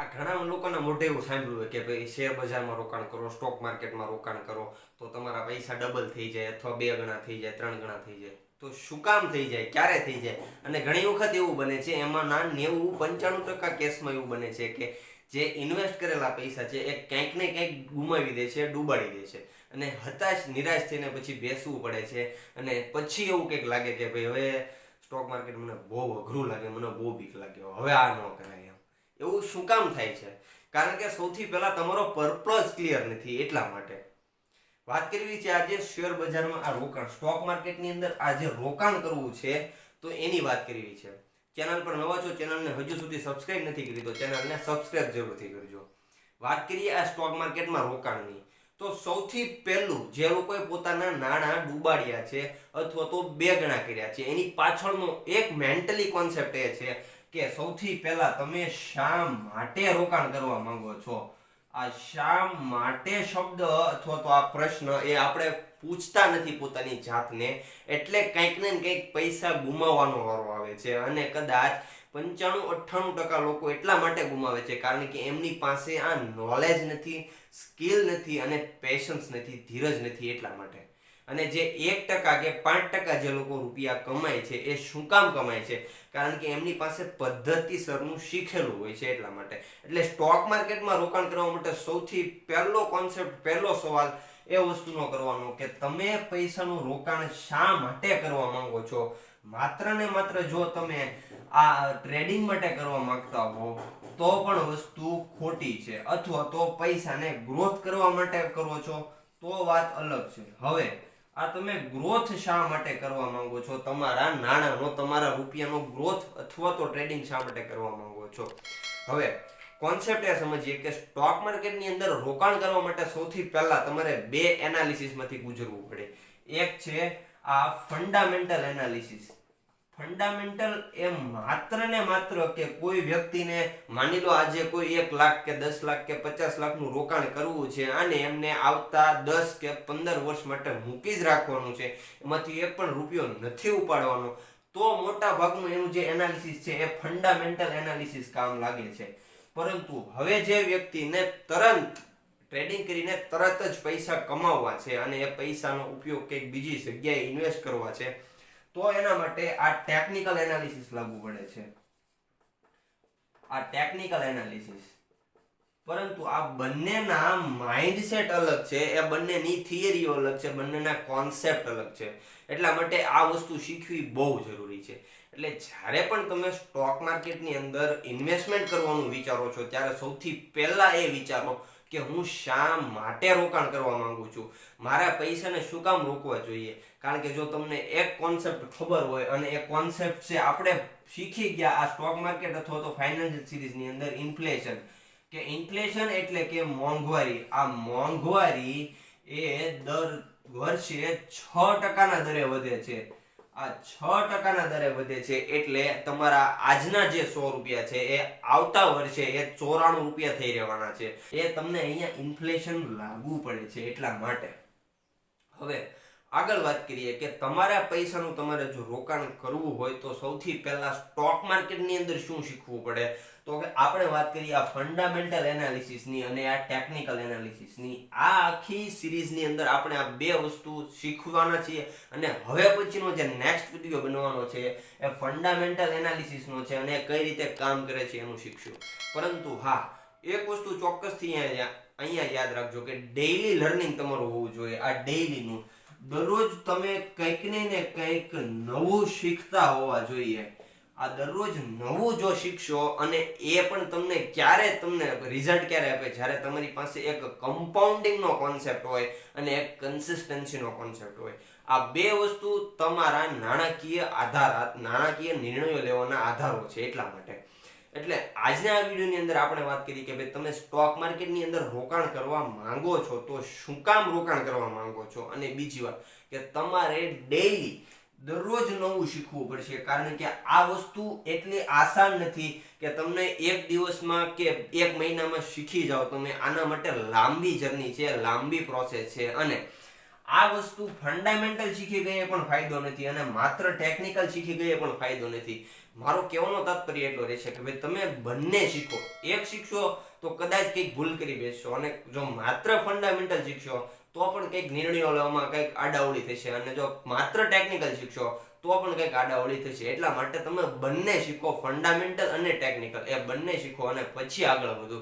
આ ઘણા લોકોના મોઢે એવું સાંભળ્યું હોય કે ભાઈ શેર બજારમાં રોકાણ કરો સ્ટોક માર્કેટમાં રોકાણ કરો, તો તમારા પૈસા ડબલ થઈ જાય અથવા બે ગણા થઈ જાય, ત્રણ ગણા થઈ જાય. તો શું કામ થઈ જાય? ક્યારે થઈ જાય? અને ઘણી વખત એવું બને છે, એમાં ના નેવું પંચાણું ટકા કેસમાં એવું બને છે કે જે ઇન્વેસ્ટ કરેલા પૈસા છે, એ ક્યાંક ને ક્યાંક ગુમાવી દે છે, ડૂબાડી દે છે. અને હતાશ, નિરાશ થઈને પછી બેસવું પડે છે. અને પછી એવું કંઈક લાગે કે ભાઈ હવે સ્ટોક માર્કેટ મને બહુ અઘરું લાગે, મને બહુ બીક લાગે, હવે આ ન કરાય એમ. એવું શું કામ થાય છે? કારણ કે સૌથી પહેલાં તમારો પર્પઝ ક્લિયર નથી એટલા માટે. વાત કરવી છે આજે શેર બજારમાં આ રોકાણ. સ્ટોક માર્કેટની અંદર આજે રોકાણ કરવું છે તો એની વાત કરવી છે. ચેનલ પર નવા છો, ચેનલને હજુ સુધી સબસ્ક્રાઇબ નથી કરી તો ચેનલને સબસ્ક્રાઇબ જરૂરથી કરજો. વાત કરીએ આ સ્ટોક માર્કેટમાં રોકાણની. તો સૌથી પહેલું જે લોકોએ પોતાના નાણાં ડૂબાડ્યા છે અથવા તો બે ગણા કર્યા છે, એની પાછળનો એક મેન્ટલી કોન્સેપ્ટ એ છે કે સૌથી પહેલા તમે શા માટે રોકાણ કરવા માંગો છો? આ શા માટે શબ્દ અથવા તો આ પ્રશ્ન એ આપણે પૂછતા નથી પોતાની જાતને, એટલે કંઈક ને કંઈક પૈસા ગુમાવવાનો વારો આવે છે અને કદાચ પંચાણું, અઠ્ઠાણું ટકા લોકો એટલા માટે ગુમાવે છે કારણ કે એમની પાસે આ નોલેજ નથી સ્કિલ નથી અને પેશન્સ નથી, ધીરજ નથી એટલા માટે. અને જે એક ટકા કે પાંચ ટકા જે લોકો રૂપિયા કમાય છે, એ શું કામ કમાય છે? કારણ કે એમની પાસે પદ્ધતિસરનું શીખેલું હોય છે એટલા માટે. એટલે સ્ટોક માર્કેટમાં રોકાણ કરવા માટે સૌથી પહેલો કોન્સેપ્ટ પહેલો સવાલ એ વસ્તુનો કરવાનો કે તમે પૈસાનું રોકાણ શા માટે કરવા માંગો છો? માત્ર ને માત્ર જો તમે આ ટ્રેડિંગ માટે કરવા માંગતા હો, તો પણ વસ્તુ ખોટી છે. અથવા તો પૈસાને ગ્રોથ કરવા માટે કરો છો, તો વાત અલગ છે. હવે આ તમે ગ્રોથ શા માટે કરવા માંગો છો? તમારા નાણાંનો, તમારા રૂપિયાનો ગ્રોથ અથવા તો ટ્રેડિંગ શા માટે કરવા માંગો છો? હવે કોન્સેપ્ટ એ સમજીએ કે સ્ટોક માર્કેટની અંદર રોકાણ કરવા માટે સૌથી પહેલા તમારે બે એનાલિસિસમાંથી ગુજરવું પડે. એક છે આ ફંડામેન્ટલ એનાલિસિસ ફંડામેન્ટલ એ માત્ર ને માત્ર કે કોઈ વ્યક્તિને માની લો આજે કોઈ એક લાખ કે દસ લાખ કે પચાસ લાખનું રોકાણ કરવું છે અને એમને આવતા દસ કે પંદર વર્ષ માટે મૂકી જ રાખવાનું છે, એમાંથી એક પણ રૂપિયો નથી ઉપાડવાનો. તો મોટા ભાગનું એનું જે એનાલિસિસ છે એ ફંડામેન્ટલ એનાલિસિસ કામ લાગે છે. પરંતુ હવે જે વ્યક્તિને તરત ટ્રેડિંગ કરીને તરત જ પૈસા કમાવવા છે અને એ પૈસાનો ઉપયોગ કંઈક બીજી જગ્યાએ ઇન્વેસ્ટ કરવા છે તો એના માટે આ ટેકનિકલ એનાલિસિસ લાગુ પડે છે. આ ટેકનિકલ એનાલિસિસ પરંતુ આ બંનેના માઇન્ડસેટ અલગ છે, એ બંનેની થિયરીઓ અલગ છે, બંનેના કોન્સેપ્ટ અલગ છે. એટલા માટે આ વસ્તુ શીખવી બહુ જરૂરી છે. એટલે જ્યારે પણ તમે સ્ટોક માર્કેટની અંદર ઇન્વેસ્ટમેન્ટ કરવાનું વિચારો છો, ત્યારે સૌથી પહેલાં એ વિચારો કે હું શા માટે રોકાણ કરવા માંગુ છું? મારા પૈસાને શું કામ રોકવા જોઈએ? કારણ કે જો તમને એક કોન્સેપ્ટ ખબર હોય અને એ કોન્સેપ્ટ છે, આપણે શીખી ગયા આ સ્ટોક માર્કેટ અથવા તો ફાઇનાન્શિયલ સિરીઝની અંદર ઇન્ફ્લેશન કે ઇન્ફ્લેશન એટલે કે મોંઘવારી. આ મોંઘવારી એ દર વર્ષે છ ટકાના દરે વધે છે. આ છ ટકાના દરે વધે છે એટલે તમારા આજના જે સો રૂપિયા છે એ આવતા વર્ષે એ ચોરાણું રૂપિયા થઈ રહેવાના છે. એ તમને અહીંયા ઇન્ફ્લેશન લાગુ પડે છે એટલા માટે. હવે આગળ વાત કરીએ કે તમારા પૈસાનું તમારે જો રોકાણ કરવું હોય તો સૌથી પહેલા સ્ટોક માર્કેટની અંદર શું શીખવું પડે? તો કે આપણે વાત કરીએ આ ફંડામેન્ટલ એનાલિસિસની અને આ ટેકનિકલ એનાલિસિસની આ આખી સિરીઝની અંદર આપણે આ બે વસ્તુ શીખવાના છીએ અને હવે પછીનો જે નેક્સ્ટ વીડિયો બનવાનો છે એ ફંડામેન્ટલ એનાલિસિસનો છે અને કઈ રીતે કામ કરે છે એનું શીખશું. પરંતુ હા, એક વસ્તુ ચોક્કસથી અહીંયા અહીંયા યાદ રાખજો કે ડેઈલી લર્નિંગ તમારું હોવું જોઈએ. આ ડેઈલીનું દરરોજ તમે કંઈક ને કંઈક નવું શીખતા હોવા જોઈએ. આ દરરોજ નવું જો શીખશો અને એ પણ તમને ક્યારે તમને રિઝલ્ટ ક્યારે આપે? જ્યારે તમારી પાસે એક કમ્પાઉન્ડિંગનો કોન્સેપ્ટ હોય અને એક કન્સિસ્ટન્સીનો કોન્સેપ્ટ હોય. આ બે વસ્તુ તમારા નાણાકીય આધાર નાણાકીય નિર્ણયો લેવાના આધારો છે એટલા માટે. એટલે આજના આ વિડીયોની અંદર આપણે વાત કરી કે ભાઈ તમે સ્ટોક માર્કેટની અંદર રોકાણ કરવા માંગો છો તો શું કામ રોકાણ કરવા માંગો છો? અને બીજી વાત કે તમારે ડેઈલી દરરોજ નવું શીખવું પડશે, કારણ કે આ વસ્તુ એટલી આસાન નથી કે તમને એક દિવસમાં કે એક મહિનામાં શીખી જાઓ તમે. આના માટે લાંબી જર્ની છે, લાંબી પ્રોસેસ છે. અને આ વસ્તુ ફંડામેન્ટલ શીખી ગઈએ પણ ફાયદો નથી અને માત્ર ટેકનિકલ શીખી ગઈએ પણ ફાયદો નથી. મારો કહેવાનો તાત્પર્ય એટલો રહેશે કે ભાઈ તમે બંને શીખો. એક શીખશો તો કદાચ કંઈક ભૂલ કરી બેસશો અને જો માત્ર ફંડામેન્ટલ શીખશો તો પણ કંઈક નિર્ણયો લેવામાં કંઈક આડાવડી થશે અને જો માત્ર ટેકનિકલ શીખશો તો પણ કંઈક આડાવડી થશે. એટલા માટે તમે બંને શીખો ફંડામેન્ટલ અને ટેકનિકલ એ બંને શીખો અને પછી આગળ વધો.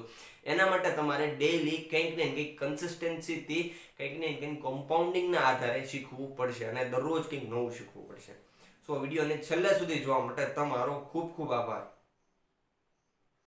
એના માટે તમારે ડેઈલી કંઈક ને કંઈક કન્સિસ્ટન્સીથી કંઈક ને કંઈક કમ્પાઉન્ડિંગના આધારે શીખવું પડશે અને દરરોજ કંઈક નવું શીખવું પડશે. સો વિડીયોને છેલ્લે સુધી જોવા માટે તમારો ખૂબ ખૂબ આભાર.